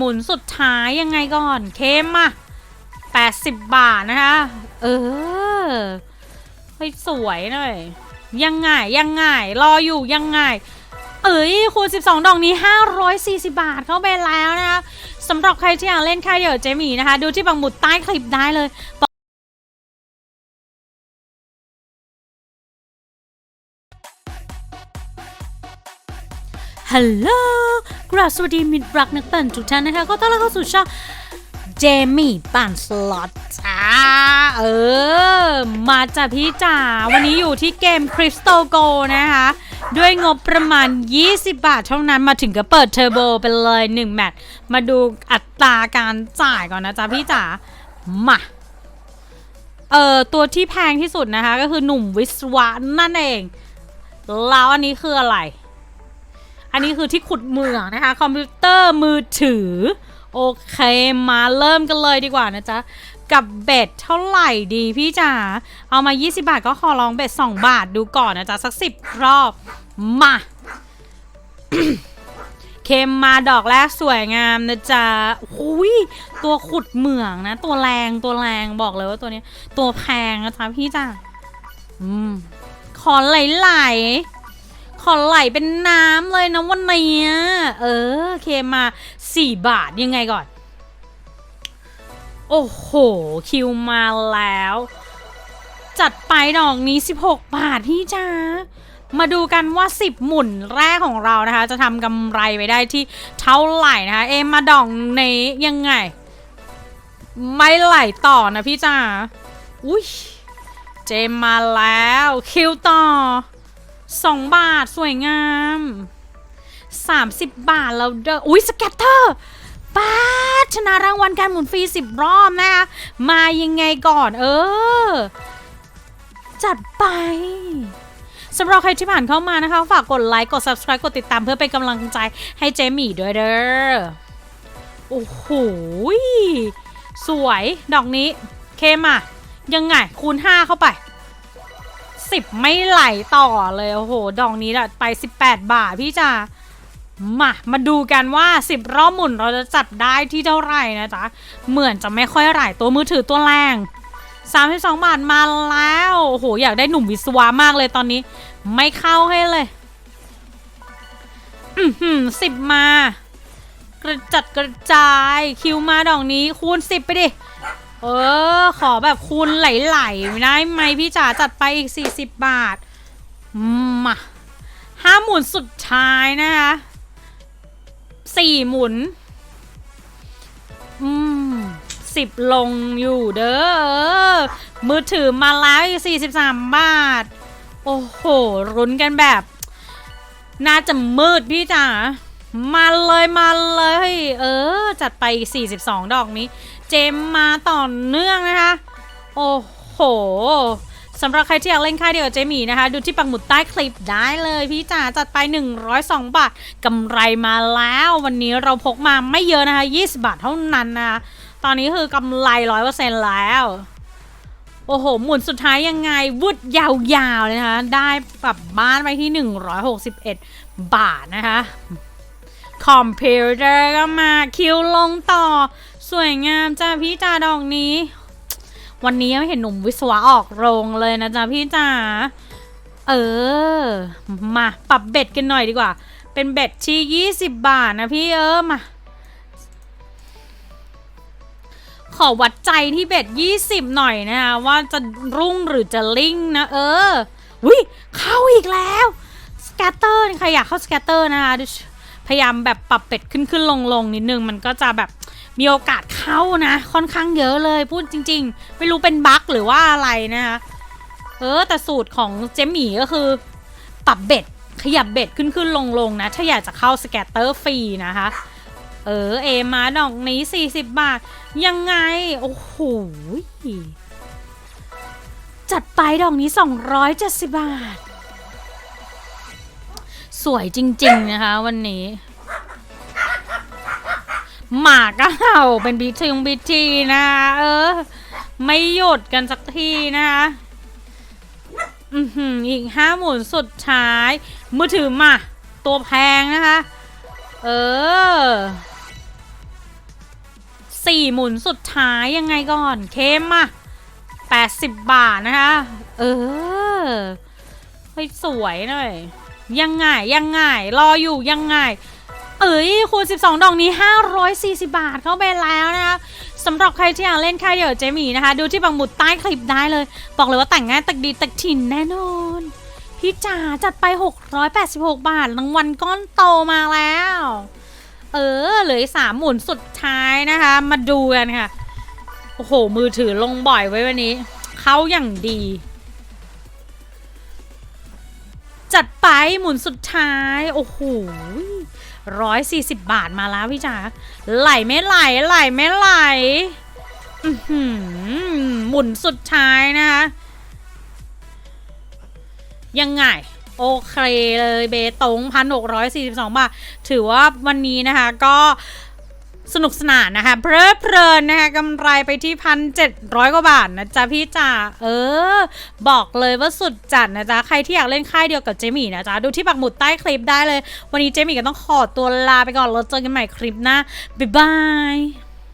หมุนสุดท้ายยังไงก่อนเค็มมา80 บาทนะคะ เออเฮ้ยสวยหน่อย ยังไงยังไงรออยู่ยังไง เอ้ยคูณ 12 ดอกนี้ 540 บาทเข้าไปแล้วนะคะสำหรับใครที่อยากเล่นค่ายเดี่ยวเจมี่นะคะ ดูที่บังหมุดใต้คลิปได้เลยฮัลโหล ราบสวัสดีมิตรรักนักปั่นทุกท่านนะคะ ก็ต้อนรับเข้าสู่ช่องเจมี่ปั่นสล็อตจ้าเออ มาจากพี่จ๋าวันนี้อยู่ที่เกม Crystal Go นะคะ ด้วยงบประมาณ 20 บาทเท่านั้นมาถึงก็เปิดเทอร์โบไปเลย 1 แมตช์มาดูอัตราการจ่ายก่อนนะจ๊ะพี่จ๋ามาเออตัวที่แพงที่สุดนะคะ ก็คือหนุ่มวิศวะนั่นเอง แล้วอันนี้คืออะไร อันนี้คือที่ขุดเมืองนะคะ คอมพิวเตอร์มือถือ โอเค มาเริ่มกันเลยดีกว่านะจ๊ะ กับเบ็ดเท่าไหร่ดีพี่จ๋า เอามา 20 บาทก็ขอลองเบ็ด2 บาทดูก่อนนะจ๊ะ สัก 10 รอบ มาเคมมาดอกแรกสวยงามนะจ๊ะหุยตัวขุดเหมืองนะ ตัวแรงตัวแรงบอกเลยว่าตัวนี้ ตัวแพงนะจ๊ะพี่จ๋าอืม ขอไหลๆ ขอไหลเป็นน้ำเลยนะวันนี้เออเคมา 4 บาทยังไงก่อน โอ้โห คิวมาแล้ว จัดไปดอกนี้ 16 บาทพี่จ้ามาดูกันว่า 10 หมุนแรกของเรานะคะ จะทำกำไรไปได้ที่เท่าไหร่นะคะ เอมมาดองนี้ยังไง ไม่ไหลต่อนะพี่จ้าอุ้ยเจมมาแล้วคิวต่อ 2 บาทสวยงาม 30 บาทแล้วเด้ออุ้ยสแกตเตอร์ป้าชนะรางวัลการหมุนฟรี 10 รอบนะคะมายังไงก่อนเออ จัดไปสำหรับใครที่ผ่านเข้ามานะคะ ฝากกดไลค์ กด subscribe กดติดตามเพื่อเป็นกำลังใจให้เจมี่ด้วยเด้อ โอ้โห สวย ดอกนี้ เคมอะยังไง คูณ 5 เข้าไป 10 ไม่ไหลต่อเลยโอ้โห ดอกนี้ละไป 18 บาทพี่จ๋ามามาดูกันว่า 10 รอบหมุนเราจะจัดได้ที่เท่าไหร่นะจ๊ะ เหมือนจะไม่ค่อยไหลตัวมือถือตัวแรง 32 บาทมาแล้ว โอ้โห อยากได้หนุ่มวิศวะมากเลยตอนนี้ ไม่เข้าให้เลย อือหือสิบมา กระจัดกระจายคิวมาดอกนี้คูณ 10 ไปดิ เออ ขอแบบคูณไหลๆได้ไหมพี่จ๋าจัดไปอีก 40 บาท มาห้าหมุนสุดท้ายนะคะสี่หมุน อืมสิบลงอยู่เด้อ มือถือมาแล้วอีก43บสามบาท โอ้โหรุนกันแบบ น่าจะมืดพี่จ๋ามาเลยมาเลย เออ จัดไปอีก42 ดอกนี้ จมมาต่อเนื่องนะคะ โอ้โหสำหรับใครที่อยากเล่นค่ายเดียวกับเจมี่นะคะ ดูที่ปังหมุดใต้คลิปได้เลยพี่จ๋าจัดไป 102 บาทกำไรมาแล้ววันนี้เราพกมาไม่เยอะนะคะ 20 บาทเท่านั้นนะคะตอนนี้คือกำไร 100%แล้ว โอ้โห หมุนสุดท้ายยังไงวุดยาวๆเลยนะคะ ได้ปรับบ้านไปที่ 161 บาทนะคะ คอมพิวเตอร์ก็มาคิวลงต่อ สวยงามจ้าพี่จ๋าดอกนี้ วันนี้ยังไม่เห็นหนุ่มวิศวะออกโรงเลยนะจ๊ะพี่จ๋าเออ มาปรับเบ็ดกันหน่อยดีกว่า เป็นเบ็ดที่ 20 บาทนะพี่เออมาขอวัดใจที่เบ็ด20 หน่อยนะคะว่าจะรุ่งหรือจะลิ่งนะเออวิเข้าอีกแล้วสแกตเตอร์ใครอยากเข้าสแกตเตอร์นะคะพยายามแบบปรับเป็ดขึ้นขึ้นลงลงนิดนึง มันก็จะแบบ มีโอกาสเข้านะ ค่อนข้างเยอะเลยพูดจริง ๆ ไม่รู้เป็นบั๊กหรือว่าอะไรนะคะเออแต่สูตรของเจมี่ก็คือ ปรับเบ็ดขยับเบ็ดขึ้นขึ้นลงลงนะ ถ้าอยากจะเข้าสแกตเตอร์ฟรีนะคะ เออเอมาดอกนี้ 40 บาท ยังไง โอ้โหจัดไปดอกนี้ 270 บาท สวยจริง ๆ นะคะ วันนี้ หมาก็เห่าเป็นบิทีงบิทีนะเออ ไม่หยุดกันสักทีนะคะอีกห้าหมุนสุดท้าย มือถือมา ตัวแพงนะคะ เออสี่หมุนสุดท้ายยังไงก่อนเข้มอะแปดสิบบาทนะคะ เออเฮ้ยสวยหน่อยยังไงยังไงรออยู่ยังไง เอ้ยคูณ 12 ดอกนี้ 540 บาทเข้าไปแล้วนะคะสำหรับใครที่อยากเล่นค่ายเดี่ยวเจมี่นะคะ ดูที่บังหมุดใต้คลิปได้เลย บอกเลยว่าแต่งง่ายตักดีตักถิ่นแน่นอน พี่จ๋าจัดไป 686 บาทรางวัลก้อนโตมาแล้ว เออเหลือสามหมุนสุดท้ายนะคะ มาดูกันค่ะ โอ้โห มือถือลงบ่อยไว้วันนี้ เขาอย่างดี จัดไปหมุนสุดท้าย โอ้โห ร้อยสี่สิบบาทมาแล้วพี่จ๋าไหลไม่ไหลไหลไม่ไหลอื้อหือหมุนสุดท้ายนะคะ ยังไง โอเคเลยเบตงพันหกร้อยสี่สิบสองบาท ถือว่าวันนี้นะคะก็ สนุกสนานนะคะ เพลิดเพลินนะคะกำไรไปที่พันเจ็ดร้อยกว่าบาทนะจ๊ะพี่จ๋าเออ บอกเลยว่าสุดจัดนะจ๊ะ ใครที่อยากเล่นค่ายเดียวกับเจมี่นะจ๊ะ ดูที่ปักหมุดใต้คลิปได้เลย วันนี้เจมี่ก็ต้องขอตัวลาไปก่อนแล้วเจอกันใหม่คลิปหน้าบ๊ายบาย